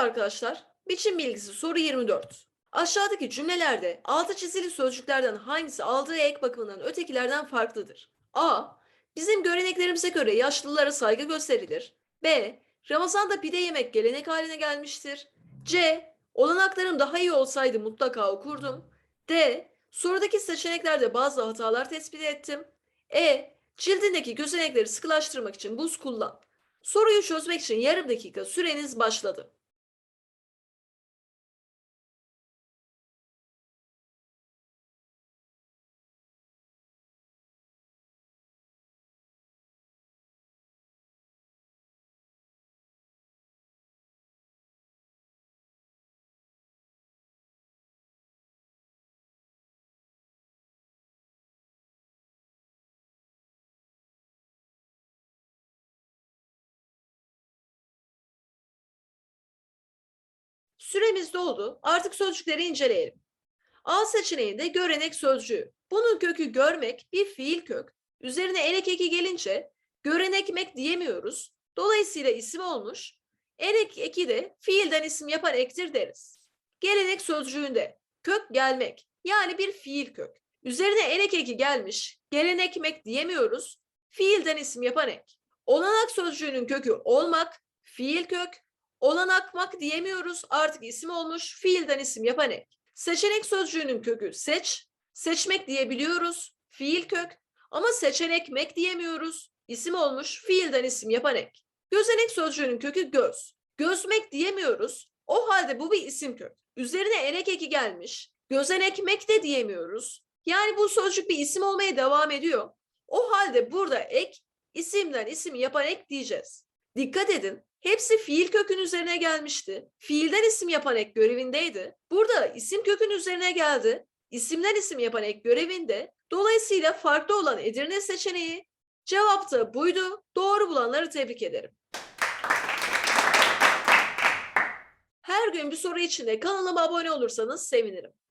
arkadaşlar. Biçim bilgisi soru 24. Aşağıdaki cümlelerde altı çizili sözcüklerden hangisi aldığı ek bakımından ötekilerden farklıdır? A. Bizim göreneklerimize göre yaşlılara saygı gösterilir. B. Ramazan'da pide yemek gelenek haline gelmiştir. C. Olanaklarım daha iyi olsaydı mutlaka okurdum. D. Sorudaki seçeneklerde bazı hatalar tespit ettim. E. Cildindeki gözenekleri sıkılaştırmak için buz kullan. Soruyu çözmek için yarım dakika süreniz başladı. Süremiz doldu. Artık sözcükleri inceleyelim. A seçeneğinde görenek sözcüğü. Bunun kökü görmek bir fiil kök. Üzerine enek eki gelince görenekmek diyemiyoruz. Dolayısıyla isim olmuş. Enek eki de fiilden isim yapan ektir deriz. Gelenek sözcüğünde kök gelmek yani bir fiil kök. Üzerine enek eki gelmiş. Gelenekmek diyemiyoruz. Fiilden isim yapan ek. Olanak sözcüğünün kökü olmak, fiil kök, Olanakmak diyemiyoruz. Artık isim olmuş. Fiilden isim yapan ek. Seçenek sözcüğünün kökü seç. Seçmek diyebiliyoruz. Fiil kök. Ama seçenekmek diyemiyoruz. İsim olmuş. Fiilden isim yapan ek. Gözenek sözcüğünün kökü göz. Gözmek diyemiyoruz. O halde bu bir isim kök. Üzerine enek eki gelmiş. Gözenekmek de diyemiyoruz. Yani bu sözcük bir isim olmaya devam ediyor. O halde burada ek, isimden isim yapan ek diyeceğiz. Dikkat edin. Hepsi fiil kökün üzerine gelmişti. Fiilden isim yapan ek görevindeydi. Burada isim kökün üzerine geldi. İsimden isim yapan ek görevinde. Dolayısıyla farklı olan Edirne seçeneği cevap da buydu. Doğru bulanları tebrik ederim. Her gün bir soru içinde kanalıma abone olursanız sevinirim.